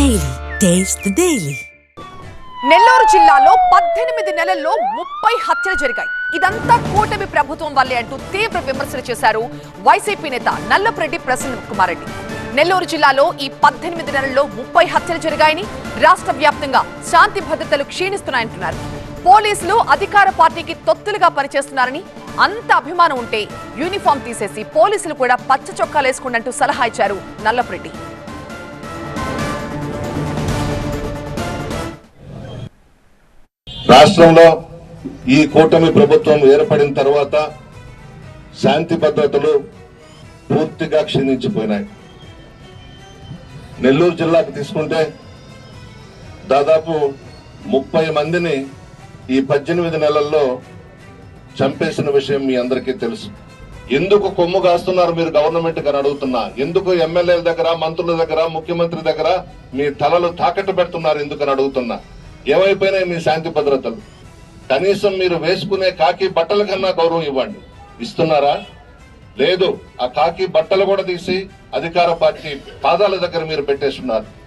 Daily taste daily Nellore జిల్లాలో పద్దెనిమిది నెలల్లో ముప్పై హత్యలు జరిగాయి. ఇదంతా కూటమి ప్రభుత్వం వల్లే అంటూ తీవ్ర విమర్శలు చేశారు వైసీపీ నేత నల్లపురెడ్డి ప్రసన్న కుమార్ రెడ్డి నెల్లూరు జిల్లాలో ఈ పద్దెనిమిది నెలల్లో ముప్పై హత్యలు జరిగాయని రాష్ట్ర వ్యాప్తంగా శాంతి భద్రతలు క్షీణిస్తున్నాయంటున్నారు. పోలీసులు అధికార పార్టీకి తొత్తులుగా పనిచేస్తున్నారని అంత అభిమానం ఉంటే యూనిఫామ్ తీసేసి పోలీసులు కూడా పచ్చ చొక్కాలేసుకుండంటూ సలహా ఇచ్చారు నల్లపురెడ్డి. రాష్ట్రంలో ఈ కూటమి ప్రభుత్వం ఏర్పడిన తర్వాత శాంతి భద్రతలు పూర్తిగా క్షీణించిపోయినాయి. నెల్లూరు జిల్లాకు తీసుకుంటే దాదాపు ముప్పై మందిని ఈ పద్దెనిమిది నెలల్లో చంపేసిన విషయం మీ అందరికీ తెలుసు. ఎందుకు కొమ్ము కాస్తున్నారు మీరు గవర్నమెంట్ అని అడుగుతున్నా. ఎందుకు ఎమ్మెల్యేల దగ్గర మంత్రుల దగ్గర ముఖ్యమంత్రి దగ్గర మీ తలలు తాకట్టు పెడుతున్నారు ఎందుకని అడుగుతున్నా. ఏమైపోయినాయి మీ శాంతి భద్రతలు. కనీసం మీరు వేసుకునే కాకి బట్టల కన్నా గౌరవం ఇవ్వండి. ఇస్తున్నారా? లేదు ఆ కాకి బట్టలు కూడా తీసి అధికార పార్టీ పాదాల దగ్గర మీరు పెట్టేస్తున్నారు.